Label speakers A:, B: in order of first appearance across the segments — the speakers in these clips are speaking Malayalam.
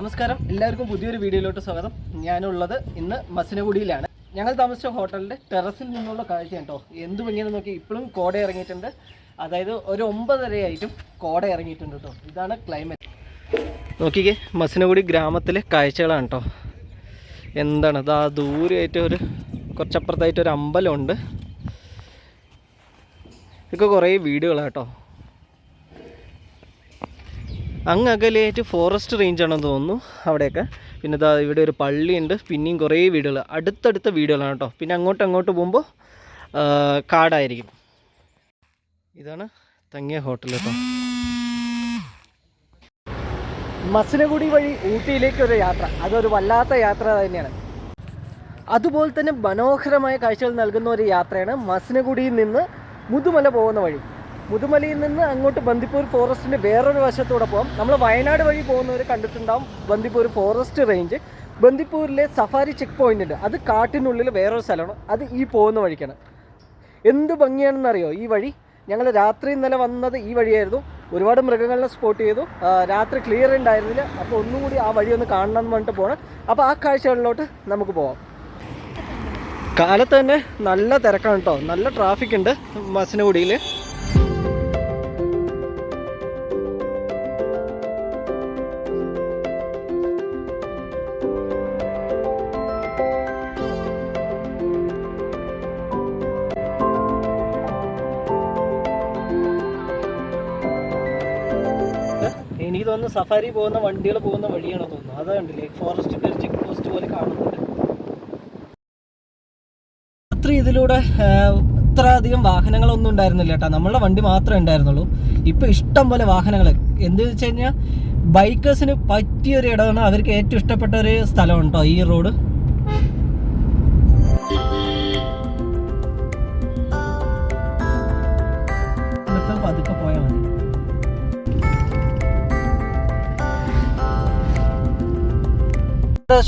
A: നമസ്കാരം. എല്ലാവർക്കും പുതിയൊരു വീഡിയോയിലോട്ട് സ്വാഗതം. ഞാനുള്ളത് ഇന്ന് മസിനഗുഡിയിലാണ്. ഞങ്ങൾ താമസിച്ച ഹോട്ടലിന്റെ ടെറസിൽ നിന്നുള്ള കാഴ്ച കേട്ടോ എന്ത് ഭംഗിയെന്ന് നോക്കി ഇപ്പോഴും കോട ഇറങ്ങിയിട്ടുണ്ട്. അതായത് ഒരു ഒമ്പതരയായിട്ടും കോട ഇറങ്ങിയിട്ടുണ്ട് കേട്ടോ ഇതാണ് ക്ലൈമറ്റ് നോക്കിക്കേ മസിനഗുഡി ഗ്രാമത്തിലെ കാഴ്ചകളാണ് കേട്ടോ എന്താണ്? അത് ആ ദൂരെയായിട്ട് ഒരു കുറച്ചപ്പുറത്തായിട്ട് ഒരു അമ്പലമുണ്ട്. ഇതൊക്കെ കുറേ വീടുകളാണ് കേട്ടോ അങ്ങ് അകലേറ്റ് ഫോറസ്റ്റ് റേഞ്ച് ആണെന്ന് തോന്നുന്നു. അവിടെയൊക്കെ. പിന്നെ ഇതാ ഇവിടെ ഒരു പള്ളിയുണ്ട്. പിന്നെയും കുറേ വീടുകൾ. അടുത്തടുത്ത വീടുകളാണ് കേട്ടോ. പിന്നെ അങ്ങോട്ട് അങ്ങോട്ട് പോകുമ്പോൾ കാടായിരിക്കും. ഇതാണ് തങ്ങിയ ഹോട്ടൽ കേട്ടോ. മസിനഗുഡി വഴി ഊട്ടിയിലേക്ക് ഒരു യാത്ര. അതൊരു വല്ലാത്ത യാത്ര തന്നെയാണ്. അതുപോലെ തന്നെ മനോഹരമായ കാഴ്ചകൾ നൽകുന്ന ഒരു യാത്രയാണ് മസിനഗുഡിയിൽ നിന്ന് മുതുമല പോകുന്ന വഴി. മുതുമലയിൽ നിന്ന് അങ്ങോട്ട് ബന്ദിപ്പൂർ ഫോറസ്റ്റിന്റെ വേറൊരു വശത്തൂടെ പോകാം നമ്മൾ വയനാട് വഴി പോകുന്നവർ കണ്ടിട്ടുണ്ടാവും ബന്ദിപ്പൂർ ഫോറസ്റ്റ് റേഞ്ച് ബന്ദിപ്പൂരിലെ സഫാരി ചെക്ക് പോയിന്റ് ഉണ്ട്. അത് കാട്ടിനുള്ളിൽ വേറൊരു സ്ഥലമാണ്. അത് ഈ പോകുന്ന വഴിക്കാണ്. എന്ത് ഭംഗിയാണെന്നറിയോ? ഈ വഴി ഞങ്ങൾ രാത്രി ഇന്നലെ വന്നത് ഈ വഴിയായിരുന്നു. ഒരുപാട് മൃഗങ്ങളെ സ്പോട്ട് ചെയ്തു. രാത്രി ക്ലിയർ ഉണ്ടായിരുന്നില്ല. അപ്പോൾ ഒന്നും കൂടി ആ വഴി ഒന്ന് കാണണം എന്ന് പറഞ്ഞിട്ട് പോകണം അപ്പോൾ ആ കാഴ്ചകളിലോട്ട് നമുക്ക് പോവാം. കാലത്ത് തന്നെ നല്ല തിരക്കാണ് കേട്ടോ നല്ല ട്രാഫിക് ഉണ്ട് മസിനഗുഡിയിൽ തോന്നുന്നു സഫാരി പോകുന്ന വണ്ടികൾ പോകുന്ന വഴിയാണ് തോന്നുന്നു. അത് കണ്ടില്ലേ ഫോറസ്റ്റിന്റെ ചെക്ക് പോസ്റ്റ് പോലെ കാണുന്നുണ്ട്. അത്ര ഇതിലൂടെ ഇത്ര അധികം വാഹനങ്ങളൊന്നും ഉണ്ടായിരുന്നില്ല കേട്ടോ. നമ്മളുടെ വണ്ടി മാത്രമേ ഉണ്ടായിരുന്നുള്ളൂ. ഇപ്പൊ ഇഷ്ടം പോലെ വാഹനങ്ങൾ. എന്ത് വെച്ച് കഴിഞ്ഞാൽ ബൈക്കേഴ്സിന് പറ്റിയൊരു ഇടമാണ് അവർക്ക് ഏറ്റവും ഇഷ്ടപ്പെട്ട ഒരു സ്ഥലമാണ് കേട്ടോ ഈ റോഡ്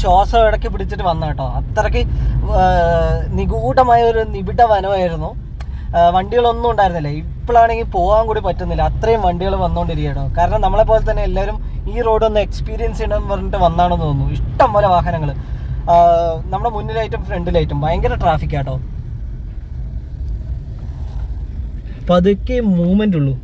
A: ശ്വാസം ഇടയ്ക്ക് പിടിച്ചിട്ട് വന്ന കേട്ടോ. അത്രയ്ക്ക് നിഗൂഢമായ ഒരു നിബിഡ വനമായിരുന്നു. വണ്ടികളൊന്നും ഉണ്ടായിരുന്നില്ല. ഇപ്പോഴാണെങ്കിൽ പോകാൻ കൂടി പറ്റുന്നില്ല. അത്രയും വണ്ടികൾ വന്നുകൊണ്ടിരിക്കുകയാണ്. കാരണം നമ്മളെ പോലെ തന്നെ എല്ലാവരും ഈ റോഡ് ഒന്ന് എക്സ്പീരിയൻസ് ചെയ്യണമെന്ന് പറഞ്ഞിട്ട് വന്നാണെന്ന് തോന്നുന്നു. ഇഷ്ടം പോലെ വാഹനങ്ങൾ. നമ്മുടെ മുന്നിലായിട്ടും ഫ്രണ്ടിലായിട്ടും ഭയങ്കര ട്രാഫിക് ആട്ടോ പതുക്കെ മൂവ്മെന്റ് ഉള്ളൂ.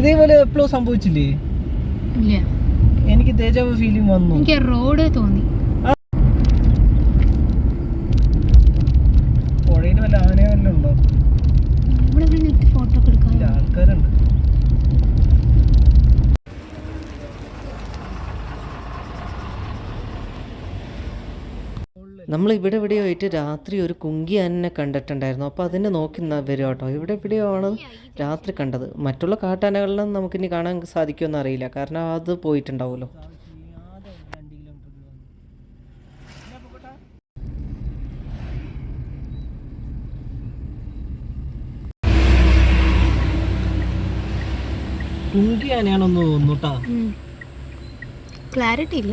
A: ഇതേപോലെ എപ്പോഴും സംഭവിച്ചില്ലേ? എനിക്ക് തേജാവ് ഫീലിംഗ് വന്നു.
B: എനിക്ക് റോഡ് തോന്നി
A: പുഴയിൽ വല്ല ആനയോ വല്ലതും ഉണ്ടോ
B: ഇവിടെ ഇവിടെ നിർത്തി ഫോട്ടോ ഒക്കെ എടുക്കാൻ
A: ഇല്ല, ആൾക്കാരുണ്ട് നമ്മൾ ഇവിടെ എവിടെയോ ആയിട്ട് രാത്രി ഒരു കുങ്കി ആനനെ കണ്ടിട്ടുണ്ടായിരുന്നു. അപ്പോൾ അതിനെ നോക്കി വരും കേട്ടോ. ഇവിടെ എവിടെയോ ആണ് രാത്രി കണ്ടത്? മറ്റുള്ള കാട്ടാനകളിലും നമുക്കിനി കാണാൻ സാധിക്കുമെന്ന് അറിയില്ല. കാരണം അത് പോയിട്ടുണ്ടാവുമല്ലോ. കുങ്കി ആനയാണെന്ന് തോന്നുന്നു
B: ക്ലാരിറ്റി ഇല്ല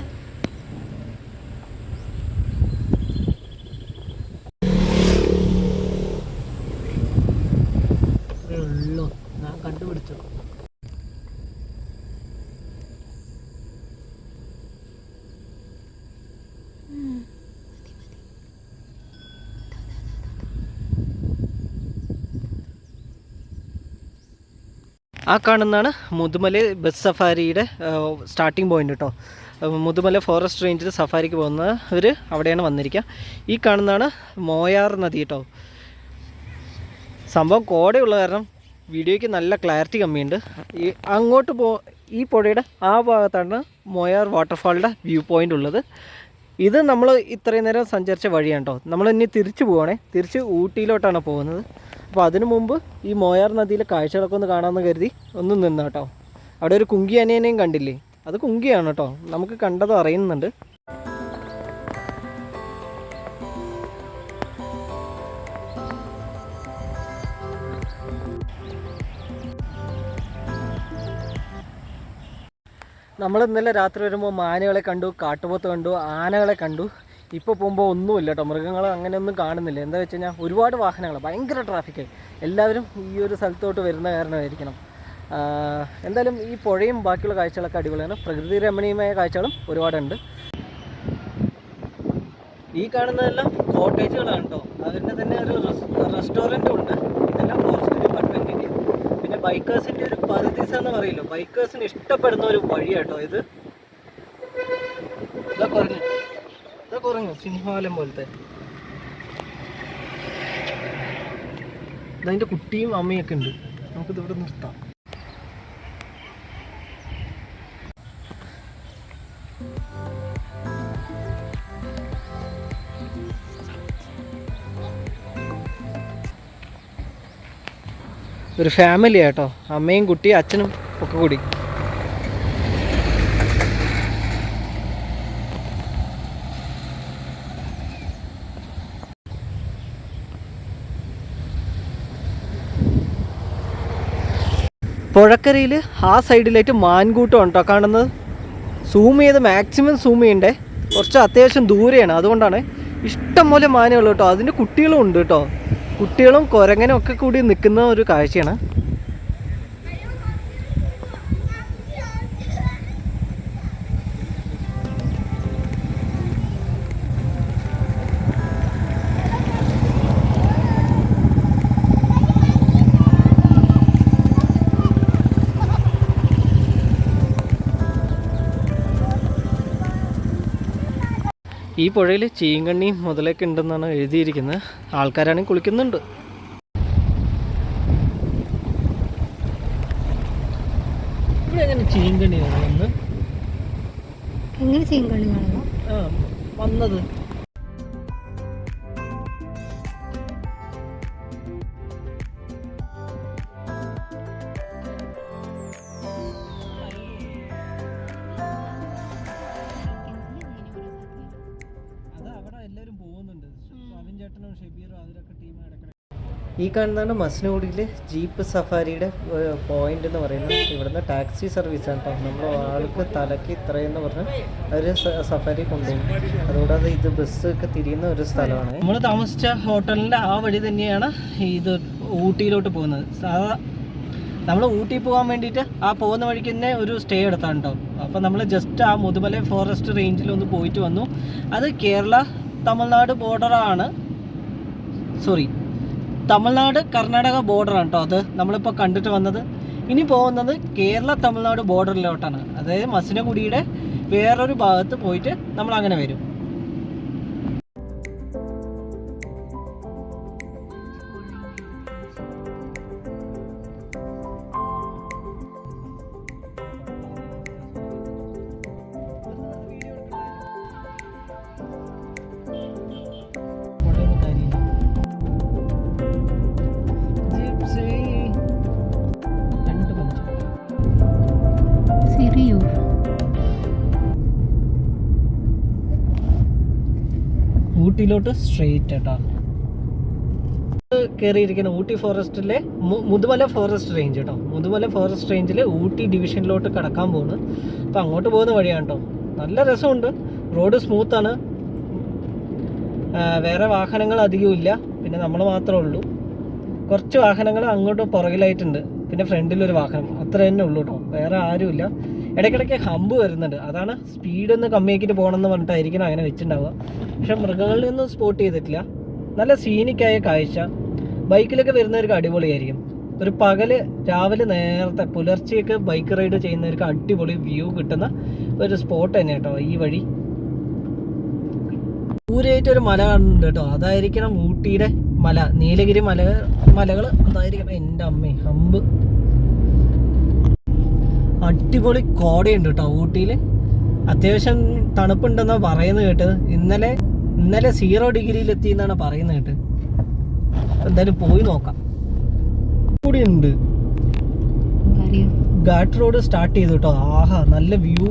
A: ഇത്രയേ ഉള്ളൂ ഞാൻ കണ്ടുപിടിച്ചു ആ കാണുന്നതാണ് മുതുമല ബസ് സഫാരിയുടെ സ്റ്റാർട്ടിംഗ് പോയിന്റ് കേട്ടോ മുതുമല ഫോറസ്റ്റ് റേഞ്ചിൽ സഫാരിക്ക് പോകുന്നവർ അവിടെയാണ് വന്നിരിക്കുക. ഈ കാണുന്നതാണ് മോയാർ നദി കേട്ടോ സംഭവം കോടയുള്ള കാരണം വീഡിയോയ്ക്ക് നല്ല ക്ലാരിറ്റി കമ്മിയുണ്ട്. ഈ അങ്ങോട്ട് പോ ഈ പുഴയുടെ ആ ഭാഗത്താണ് മോയാർ വാട്ടർഫാളിന്റെ വ്യൂ പോയിന്റ് ഉള്ളത്. ഇത് നമ്മൾ ഇത്രയും നേരം സഞ്ചരിച്ച വഴിയാണ് കേട്ടോ നമ്മൾ ഇനി തിരിച്ചു പോവാണേ തിരിച്ച് ഊട്ടിയിലോട്ടാണ് പോകുന്നത്. അപ്പോൾ അതിനു മുമ്പ് ഈ മോയാർ നദിയിലെ കാഴ്ചകളൊക്കെ ഒന്ന് കാണാമെന്ന് കരുതി ഒന്ന് നിന്ന് കേട്ടോ. അവിടെ ഒരു കുങ്കി അനിയനെയും കണ്ടില്ലേ? അത് കുങ്കിയാണ് കേട്ടോ. നമുക്ക് കണ്ടത് അറിയുന്നുണ്ട്. നമ്മൾ ഇന്നലെ രാത്രി വരുമ്പോൾ മാനുകളെ കണ്ടു കാട്ടുപോത്ത് കണ്ടു ആനകളെ കണ്ടു. ഇപ്പോൾ പോകുമ്പോൾ ഒന്നുമില്ല കേട്ടോ മൃഗങ്ങൾ അങ്ങനെയൊന്നും കാണുന്നില്ല. എന്താ വെച്ച് കഴിഞ്ഞാൽ ഒരുപാട് വാഹനങ്ങൾ ഭയങ്കര ട്രാഫിക്കായി എല്ലാവരും ഈ ഒരു സ്ഥലത്തോട്ട് വരുന്ന കാരണമായിരിക്കണം. എന്തായാലും ഈ പുഴയും ബാക്കിയുള്ള കാഴ്ചകളൊക്കെ അടിപൊളിയാണ്. പ്രകൃതി രമണീയമായ കാഴ്ചകളും ഒരുപാടുണ്ട്. ഈ കാണുന്നതെല്ലാം കോട്ടേജുകളാണ് കേട്ടോ അതിന്റെ തന്നെ ഒരു റെസ്റ്റോറന്റും ഉണ്ട്. ഇതെല്ലാം ഫോറസ്റ്റ് ഡിപ്പാർട്ട്മെന്റിന്റെ പിന്നെ ബൈക്കേഴ്സിന്റെ ഒരു പരിധിസെന്ന് എന്ന് പറയില്ലോ? ബൈക്കേഴ്സിന് ഇഷ്ടപ്പെടുന്ന ഒരു വഴിയാട്ടോ ഇതാ. കുറഞ്ഞു സിംഹാലം പോലത്തെ. അതിന്റെ കുട്ടിയും അമ്മയൊക്കെ ഉണ്ട്. നമുക്കിത് ഇവിടെ നിർത്താം. ഒരു ഫാമിലി ആട്ടോ അമ്മയും കുട്ടിയും അച്ഛനും ഒക്കെ കൂടി. പുഴക്കരയിൽ ആ സൈഡിലായിട്ട് മാൻകൂട്ടം ഉണ്ടോ കാണുന്നത് സൂം ചെയ്ത് മാക്സിമം സൂം ചെയ്യണ്ടേ? കുറച്ച് അത്യാവശ്യം ദൂരെയാണ്. അതുകൊണ്ടാണ് ഇഷ്ടം പോലെ മാനുകൾ കേട്ടോ. അതിന്റെ കുട്ടികളും ഉണ്ട് കേട്ടോ. കുട്ടികളും കുരങ്ങനും ഒക്കെ കൂടി നിൽക്കുന്ന ഒരു കാഴ്ചയാണ്. ഈ പുഴയിൽ ചീങ്കണ്ണിയും മുതലൊക്കെ ഉണ്ടെന്നാണ് എഴുതിയിരിക്കുന്നത്. ആൾക്കാരാണെങ്കിൽ കുളിക്കുന്നുണ്ട്. ഇവിടെ എങ്ങനെ ചീങ്കണ്ണിയാണ് വന്ന്
B: എങ്ങനെ ചീങ്കണ്ണി
A: കാണുന്നു വന്നത്. ഈ കാണുന്നതാണ് മസ്നൂഡിലെ ജീപ്പ് സഫാരിയുടെ പോയിന്റ് എന്ന് പറയുന്നത്. ഇവിടുന്ന് ടാക്സി സർവീസ് ആണ് കേട്ടോ നമ്മൾ ആൾക്ക് തലക്ക് ഇത്രയെന്ന് പറഞ്ഞ് അവർ സഫാരി കൊണ്ടുപോകും. അതുകൂടാതെ ഇത് ബസ് ഒക്കെ തിരിയുന്ന ഒരു സ്ഥലമാണ്. നമ്മൾ താമസിച്ച ഹോട്ടലിന്റെ ആ വഴി തന്നെയാണ് ഇത് ഊട്ടിയിലോട്ട് പോകുന്നത്. നമ്മൾ ഊട്ടി പോകാൻ വേണ്ടിയിട്ട് ആ പോകുന്ന വഴിക്ക് തന്നെ ഒരു സ്റ്റേ എടുത്താണ് കേട്ടോ അപ്പോൾ നമ്മൾ ജസ്റ്റ് ആ മുതുമല ഫോറസ്റ്റ് റേഞ്ചിൽ ഒന്ന് പോയിട്ട് വന്നു. അത് കേരള തമിഴ്നാട് ബോർഡറാണ് സോറി തമിഴ്നാട് കർണാടക ബോർഡറാണ് കേട്ടോ അത്. നമ്മളിപ്പോൾ കണ്ടിട്ട് വന്നത്. ഇനി പോകുന്നത് കേരള തമിഴ്നാട് ബോർഡറിലോട്ടാണ്. അതായത് മസിനഗുഡിയുടെ വേറൊരു ഭാഗത്ത് പോയിട്ട് നമ്മൾ അങ്ങനെ വരും. ഊട്ടിയിലോട്ട് സ്ട്രെയിറ്റ് കേട്ടോ കയറിയിരിക്കുന്ന ഊട്ടി ഫോറസ്റ്റിലെ മുതുമല ഫോറസ്റ്റ് റേഞ്ച് കേട്ടോ മുതുമല ഫോറസ്റ്റ് റേഞ്ചിലെ ഊട്ടി ഡിവിഷനിലോട്ട് കടക്കാൻ പോകുന്നു അപ്പോൾ അങ്ങോട്ട് പോകുന്ന വഴിയാണ് കേട്ടോ നല്ല രസമുണ്ട്. റോഡ് സ്മൂത്താണ് വേറെ വാഹനങ്ങൾ അധികം ഇല്ല. പിന്നെ നമ്മൾ മാത്രമേ ഉള്ളൂ. കുറച്ച് വാഹനങ്ങൾ അങ്ങോട്ട് പുറകിലായിട്ടുണ്ട്. പിന്നെ ഫ്രണ്ടിലൊരു വാഹനം. അത്ര തന്നെ ഉള്ളൂ കേട്ടോ വേറെ ആരുമില്ല. ഇടയ്ക്കിടയ്ക്ക് ഹമ്പ് വരുന്നുണ്ട്. അതാണ് സ്പീഡ് ഒന്ന് കമ്മിയാക്കിയിട്ട് പോകണമെന്ന് പറഞ്ഞിട്ടായിരിക്കണം അങ്ങനെ വെച്ചിട്ടുണ്ടാവുക. പക്ഷെ മൃഗങ്ങളിൽ നിന്നും സ്പോട്ട് ചെയ്തിട്ടില്ല. നല്ല സീനിക്കായ കാഴ്ച. ബൈക്കിലൊക്കെ വരുന്നവർക്ക് അടിപൊളിയായിരിക്കും. ഒരു പകൽ രാവിലെ നേരത്തെ പുലർച്ചെയൊക്കെ ബൈക്ക് റൈഡ് ചെയ്യുന്നവർക്ക് അടിപൊളി വ്യൂ കിട്ടുന്ന ഒരു സ്പോട്ട് തന്നെ കേട്ടോ ഈ വഴി. ദൂരെയായിട്ട് ഒരു മല കാണുന്നുണ്ട് കേട്ടോ. അതായിരിക്കണം ഊട്ടിയുടെ മല. നീലഗിരി മല മലകൾ അതായിരിക്കണം എന്റെ അമ്മേ ഹമ്പ്. അടിപൊളി കോടയുണ്ട് കേട്ടോ ഊട്ടിയിൽ അത്യാവശ്യം തണുപ്പുണ്ടെന്നാണ് പറയുന്നത് കേട്ടത്. ഇന്നലെ ഇന്നലെ സീറോ ഡിഗ്രിയിലെത്തി എന്നാണ് പറയുന്നത് കേട്ടത്. എന്തായാലും പോയി നോക്കാം. കൂടി ഉണ്ട് ഘാട്ട് റോഡ് സ്റ്റാർട്ട് ചെയ്തു കേട്ടോ ആഹാ നല്ല വ്യൂ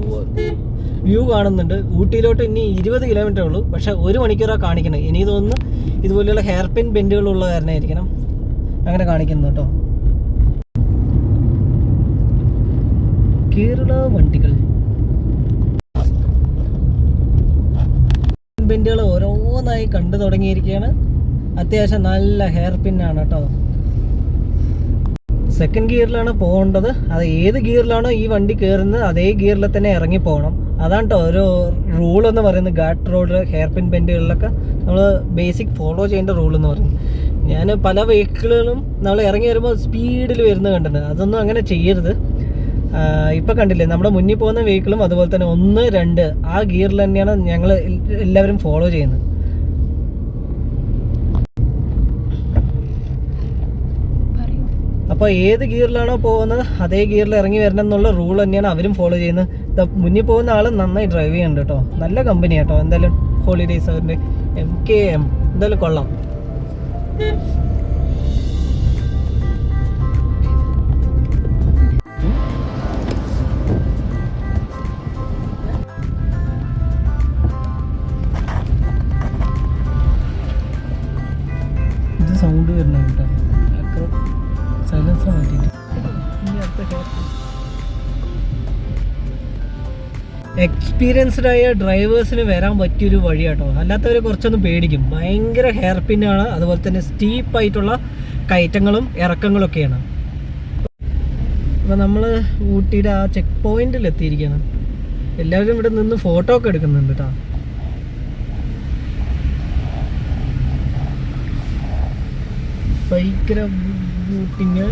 A: വ്യൂ കാണുന്നുണ്ട്. ഊട്ടിയിലോട്ട് ഇനി ഇരുപത് കിലോമീറ്റർ ഉള്ളൂ. പക്ഷെ ഒരു മണിക്കൂറാണ് കാണിക്കുന്നത് ഇനി തോന്നുന്നു ഇതുപോലെയുള്ള ഹെയർ പിൻ ബെൻഡുകളുള്ള കാരണമായിരിക്കണം അങ്ങനെ കാണിക്കുന്നു കേട്ടോ കേരള വണ്ടികൾ. ബെൻഡുകൾ ഓരോന്നായി കണ്ടു തുടങ്ങിയിരിക്കുകയാണ്. അത്യാവശ്യം നല്ല ഹെയർ പിന്നാണ് കേട്ടോ. സെക്കൻഡ് ഗിയറിലാണ് പോകേണ്ടത്. അത് ഏത് ഗിയറിലാണോ ഈ വണ്ടി കയറുന്നത് അതേ ഗിയറിൽ തന്നെ ഇറങ്ങി പോകണം. അതാണ് കേട്ടോ ഒരു റൂൾ എന്ന് പറയുന്നത് ഗാട്ട് റോഡ് ഹെയർ പിൻ ബെൻഡുകളിലൊക്കെ. നമ്മൾ ബേസിക് ഫോളോ ചെയ്യേണ്ട റൂൾ എന്ന് പറയുന്നത്. ഞാൻ പല വെഹിക്കിളുകളും നമ്മൾ ഇറങ്ങി വരുമ്പോൾ സ്പീഡിൽ വരുന്നത് കണ്ടിട്ടുണ്ട്. അതൊന്നും അങ്ങനെ ചെയ്യരുത്. ഇപ്പം കണ്ടില്ലേ നമ്മുടെ മുന്നിൽ പോകുന്ന വെഹിക്കിളും അതുപോലെ തന്നെ ഒന്ന് രണ്ട് ആ ഗിയറിൽ തന്നെയാണ് ഞങ്ങൾ എല്ലാവരും ഫോളോ ചെയ്യുന്നത്. അപ്പോൾ ഏത് ഗിയറിലാണോ പോകുന്നത് അതേ ഗിയറിൽ ഇറങ്ങി വരണം എന്നുള്ള റൂൾ തന്നെയാണ് അവരും ഫോളോ ചെയ്യുന്നത്. മുന്നിൽ പോകുന്ന ആൾ നന്നായി ഡ്രൈവ് ചെയ്യുന്നുണ്ട് കേട്ടോ. നല്ല കമ്പനി കേട്ടോ എന്തായാലും ഹോളിഡേയ്സ് അവരുടെ എം കെ എം എന്തായാലും കൊള്ളാം. സൗണ്ട് വരുന്നുണ്ട് കേട്ടോ. ഇനി അടുത്ത എക്സ്പീരിയൻസ്ഡ് ആയ ഡ്രൈവേഴ്സിന് വരാൻ പറ്റിയൊരു വഴി കേട്ടോ അല്ലാത്തവർ കുറച്ചൊന്ന് പേടിക്കും. ഭയങ്കര ഹെയർ പിന്നാണ് അതുപോലെ തന്നെ സ്റ്റീപ്പ് ആയിട്ടുള്ള കയറ്റങ്ങളും ഇറക്കങ്ങളും ഒക്കെയാണ്. അപ്പോൾ നമ്മൾ ഊട്ടിയുടെ ആ ചെക്ക് പോയിന്റിൽ എത്തിയിരിക്കുകയാണ്. എല്ലാവരും ഇവിടെ നിന്ന് ഫോട്ടോ ഒക്കെ എടുക്കുന്നുണ്ട് കേട്ടോ. ഭയങ്കര ബൂട്ടിങ്.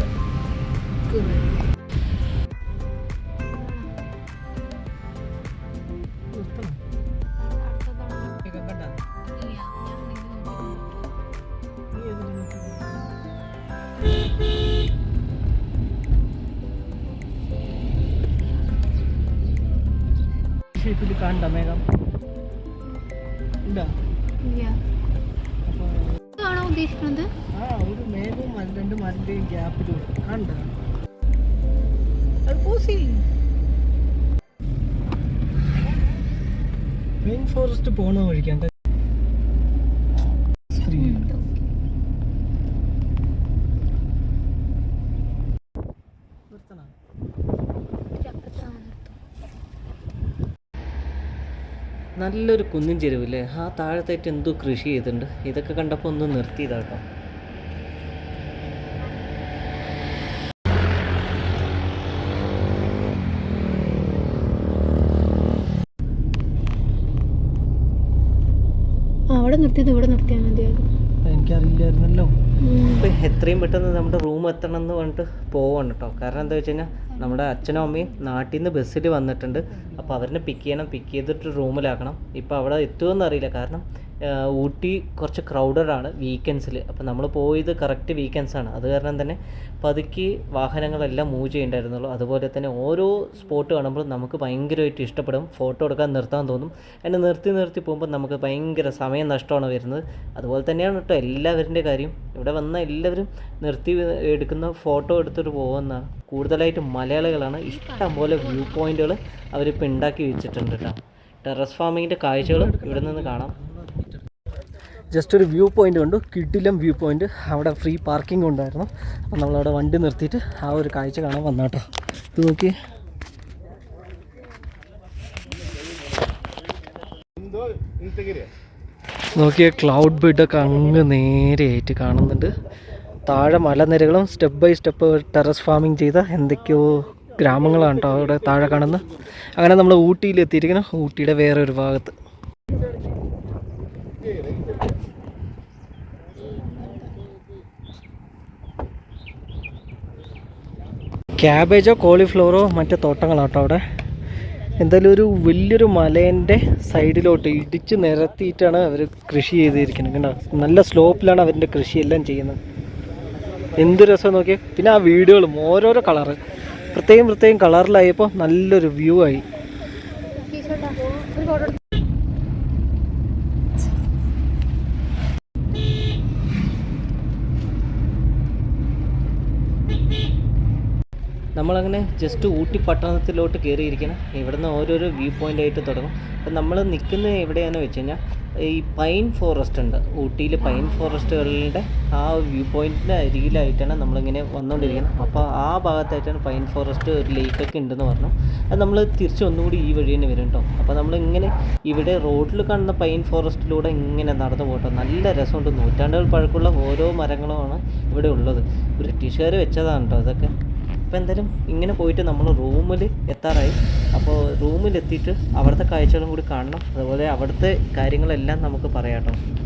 A: ഷേപ്പിൽ കാണണ്ട മേഘം? ഉണ്ടോ? അപ്പോൾ
B: ഉദ്ദേശിക്കുന്നത്?
A: ആ ഒരു മേലും രണ്ട് മരന്റെയും ഗ്യാപ്പിലൂടെ കണ്ടോ? പൂസി. മെയിൻ ഫോറസ്റ്റ് പോണ വഴിക്കാൻ നല്ലൊരു കുന്നിൻ ചെരുവില്ലേ ആ താഴത്തായിട്ട് എന്തോ കൃഷി ചെയ്തിട്ടുണ്ട്. ഇതൊക്കെ കണ്ടപ്പോൾ ഒന്ന് നിർത്തിയതാട്ടോ.
B: അവിടെ നിർത്തിയത് ഇവിടെ നിർത്തിയാൽ മതിയായിരുന്നു.
A: എനിക്കറിയില്ലായിരുന്നല്ലോ.
B: ഉം.
A: ഇപ്പം എത്രയും പെട്ടെന്ന് നമ്മുടെ റൂം എത്തണം എന്ന് പറഞ്ഞിട്ട് പോവാണ് കേട്ടോ കാരണം എന്താ വെച്ച് കഴിഞ്ഞാൽ നമ്മുടെ അച്ഛനും അമ്മയും നാട്ടിൽ നിന്ന് ബസ്സിൽ വന്നിട്ടുണ്ട്. അപ്പോൾ അവരെ പിക്ക് ചെയ്യണം പിക്ക് ചെയ്തിട്ട് റൂമിലാക്കണം ഇപ്പോൾ അവിടെ എത്തുമെന്ന് അറിയില്ല. കാരണം ഊട്ടി കുറച്ച് ക്രൗഡഡ് ആണ് വീക്കെൻഡ്സിൽ അപ്പോൾ നമ്മൾ പോയത് കറക്റ്റ് വീക്കെൻഡ്സ് ആണ്. അത് കാരണം തന്നെ പതുക്കി വാഹനങ്ങളെല്ലാം മൂവ് ചെയ്യേണ്ടായിരുന്നുള്ളൂ. അതുപോലെ തന്നെ ഓരോ സ്പോട്ട് കാണുമ്പോൾ നമുക്ക് ഭയങ്കരമായിട്ട് ഇഷ്ടപ്പെടും. ഫോട്ടോ എടുക്കാൻ നിർത്താൻ തോന്നും. എന്നെ നിർത്തി നിർത്തി പോകുമ്പോൾ നമുക്ക് ഭയങ്കര സമയം നഷ്ടമാണ് വരുന്നത്. അതുപോലെ തന്നെയാണ് കേട്ടോ എല്ലാവരുടെ കാര്യം. ഇവിടെ വന്ന എല്ലാവരും നിർത്തി എടുക്കുന്ന ഫോട്ടോ എടുത്തിട്ട് പോകുന്നതാണ് കൂടുതലായിട്ട് മലയാളികളാണ്. ഇഷ്ടംപോലെ വ്യൂ പോയിന്റുകൾ അവരിപ്പോൾ ഉണ്ടാക്കി വെച്ചിട്ടുണ്ട് കേട്ടോ ടെറസ് ഫാമിങ്ങിന്റെ കാഴ്ചകൾ ഇവിടെ നിന്ന് കാണാം. ജസ്റ്റ് ഒരു വ്യൂ പോയിന്റ് കണ്ടു. കിഡിലം വ്യൂ പോയിന്റ് അവിടെ ഫ്രീ പാർക്കിംഗ് ഉണ്ടായിരുന്നു. അപ്പം നമ്മളവിടെ വണ്ടി നിർത്തിയിട്ട് ആ ഒരു കാഴ്ച കാണാൻ വന്നാട്ടോ. ഇത് നോക്കി. നോക്കിയ ക്ലൗഡ് ബിഡൊക്കെ അങ്ങ് നേരെയായിട്ട് കാണുന്നുണ്ട്. താഴെ മലനിരകളും step by step terrace farming ചെയ്ത എന്തൊക്കെയോ ഗ്രാമങ്ങളാണ് കേട്ടോ അവിടെ താഴെ കാണുന്നത്. അങ്ങനെ നമ്മൾ ഊട്ടിയിൽ എത്തിയിരിക്കണം ഊട്ടിയുടെ വേറെ ഒരു ഭാഗത്ത്. ക്യാബേജോ കോളിഫ്ലവറോ മറ്റേ തോട്ടങ്ങളാട്ടോ അവിടെ. എന്തായാലും ഒരു വലിയൊരു മലേന്റെ സൈഡിലോട്ട് ഇടിച്ച് നിരത്തിയിട്ടാണ് അവർ കൃഷി ചെയ്തിരിക്കുന്നത് കണ്ടോ? നല്ല സ്ലോപ്പിലാണ് അവരുടെ കൃഷിയെല്ലാം ചെയ്യുന്നത്. എന്ത് രസം നോക്കിയാൽ പിന്നെ ആ വീടുകളും ഓരോരോ കളറ്. പ്രത്യേകം പ്രത്യേകം കളറിലായപ്പോൾ നല്ലൊരു വ്യൂ ആയി.
B: Thank ഫോട്ടോ
A: നമ്മളങ്ങനെ ജസ്റ്റ് ഊട്ടി പട്ടണത്തിലോട്ട് കയറിയിരിക്കണം ഇവിടുന്ന് ഓരോരോ വ്യൂ പോയിന്റ് ആയിട്ട് തുടങ്ങും. അപ്പം നമ്മൾ നിൽക്കുന്നത് എവിടെയാണെന്ന് വെച്ച് കഴിഞ്ഞാൽ
C: ഈ പൈൻ ഫോറസ്റ്റ് ഉണ്ട്. ഊട്ടിയിൽ പൈൻ ഫോറസ്റ്റുകളുടെ ആ വ്യൂ പോയിന്റിന്റെ അരികിലായിട്ടാണ് നമ്മളിങ്ങനെ വന്നുകൊണ്ടിരിക്കുന്നത് അപ്പോൾ ആ ഭാഗത്തായിട്ടാണ് പൈൻ ഫോറസ്റ്റ് ഒരു ലേക്കൊക്കെ ഉണ്ടെന്ന് പറഞ്ഞു. അത് നമ്മൾ തിരിച്ച് ഒന്നുകൂടി ഈ വഴി തന്നെ വരും കേട്ടോ അപ്പോൾ നമ്മളിങ്ങനെ ഇവിടെ റോഡിൽ കാണുന്ന പൈൻ ഫോറസ്റ്റിലൂടെ ഇങ്ങനെ നടന്നു പോകട്ടോ നല്ല രസമുണ്ട്. നൂറ്റാണ്ടുകൾ പഴക്കമുള്ള ഓരോ മരങ്ങളുമാണ് ഇവിടെ ഉള്ളത്. ബ്രിട്ടീഷുകാർ വെച്ചതാണ് കേട്ടോ അതൊക്കെ. അപ്പോൾ എന്തായാലും ഇങ്ങനെ പോയിട്ട് നമ്മൾ റൂമിൽ എത്താറായി. അപ്പോൾ റൂമിലെത്തിയിട്ട് അവിടുത്തെ കാഴ്ചകളും കൂടി കാണണം. അതുപോലെ അവിടുത്തെ കാര്യങ്ങളെല്ലാം നമുക്ക് പറയാം കേട്ടോ.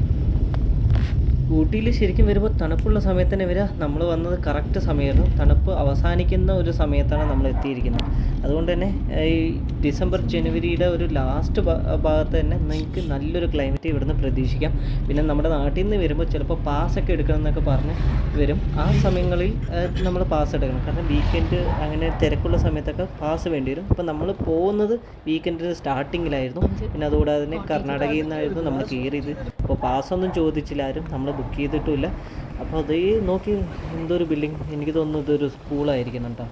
C: ഊട്ടിയിൽ ശരിക്കും വരുമ്പോൾ തണുപ്പുള്ള സമയത്ത് തന്നെ വരിക. നമ്മൾ വന്നത് കറക്റ്റ് സമയമായിരുന്നു തണുപ്പ് അവസാനിക്കുന്ന ഒരു സമയത്താണ് നമ്മൾ എത്തിയിരിക്കുന്നത്. അതുകൊണ്ട് തന്നെ ഈ ഡിസംബർ ജനുവരിയുടെ ഒരു ലാസ്റ്റ് ഭാഗത്ത് തന്നെ നിങ്ങൾക്ക് നല്ലൊരു ക്ലൈമറ്റ് ഇവിടുന്ന് പ്രതീക്ഷിക്കാം. പിന്നെ നമ്മുടെ നാട്ടിൽ നിന്ന് വരുമ്പോൾ ചിലപ്പോൾ പാസ്സൊക്കെ എടുക്കണം എന്നൊക്കെ പറഞ്ഞ് വരും. ആ സമയങ്ങളിൽ നമ്മൾ പാസ് എടുക്കണം. കാരണം വീക്കെൻഡ് അങ്ങനെ തിരക്കുള്ള സമയത്തൊക്കെ പാസ് വേണ്ടി വരും. അപ്പോൾ നമ്മൾ പോകുന്നത് വീക്കെൻഡിന്റെ സ്റ്റാർട്ടിങ്ങിലായിരുന്നു പിന്നെ അതുകൂടാതെ തന്നെ കർണാടകയിൽ നിന്നായിരുന്നു നമ്മൾ കയറിയത്. അപ്പോൾ പാസ്സൊന്നും ചോദിച്ചില്ല ആരും. നമ്മൾ ബുക്ക് ചെയ്തിട്ടുമില്ല. അപ്പോൾ അത് നോക്കി എന്തൊരു ബിൽഡിംഗ് എനിക്ക് തോന്നുന്നു ഇതൊരു സ്കൂളായിരിക്കും കേട്ടോ.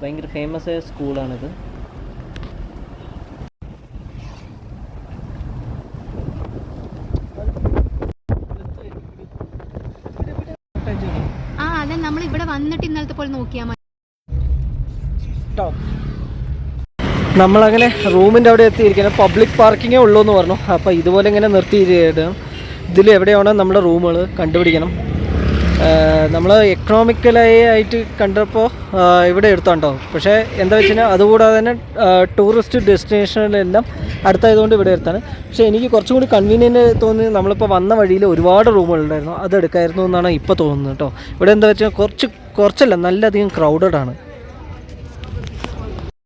C: ഭയങ്കര ഫേമസ് ആയ സ്കൂളാണിത്
B: ആ അതെ നമ്മൾ ഇവിടെ വന്നിട്ട് ഇന്നലത്തെ പോലെ നോക്കിയാൽ മതി.
C: നമ്മളങ്ങനെ റൂമിന്റെ അവിടെ എത്തിയിരിക്കുന്നത് പബ്ലിക് പാർക്കിങ്ങേ ഉള്ളൂ എന്ന് പറഞ്ഞു. അപ്പോൾ ഇതുപോലെ ഇങ്ങനെ നിർത്തിയിട്ട് ഇതിൽ എവിടെയാണ് നമ്മുടെ റൂമുകൾ കണ്ടുപിടിക്കണം. നമ്മൾ എക്കണോമിക്കലായി ആയിട്ട് കണ്ടപ്പോൾ ഇവിടെ എടുത്തോണ്ടോ? പക്ഷേ എന്താ വെച്ച് കഴിഞ്ഞാൽ അതുകൂടാതെ തന്നെ ടൂറിസ്റ്റ് ഡെസ്റ്റിനേഷനിലെല്ലാം അടുത്തായതുകൊണ്ട് ഇവിടെ എടുത്താണ്. പക്ഷേ എനിക്ക് കുറച്ചും കൂടി കൺവീനിയന്റ് തോന്നി നമ്മളിപ്പോൾ വന്ന വഴിയിൽ ഒരുപാട് റൂമുകളുണ്ടായിരുന്നു അത് എടുക്കായിരുന്നു എന്നാണ് ഇപ്പോൾ തോന്നുന്നത് കേട്ടോ. ഇവിടെ എന്താ വെച്ചാൽ കുറച്ച് കുറച്ചല്ല നല്ലധികം ക്രൗഡഡ് ആണ്.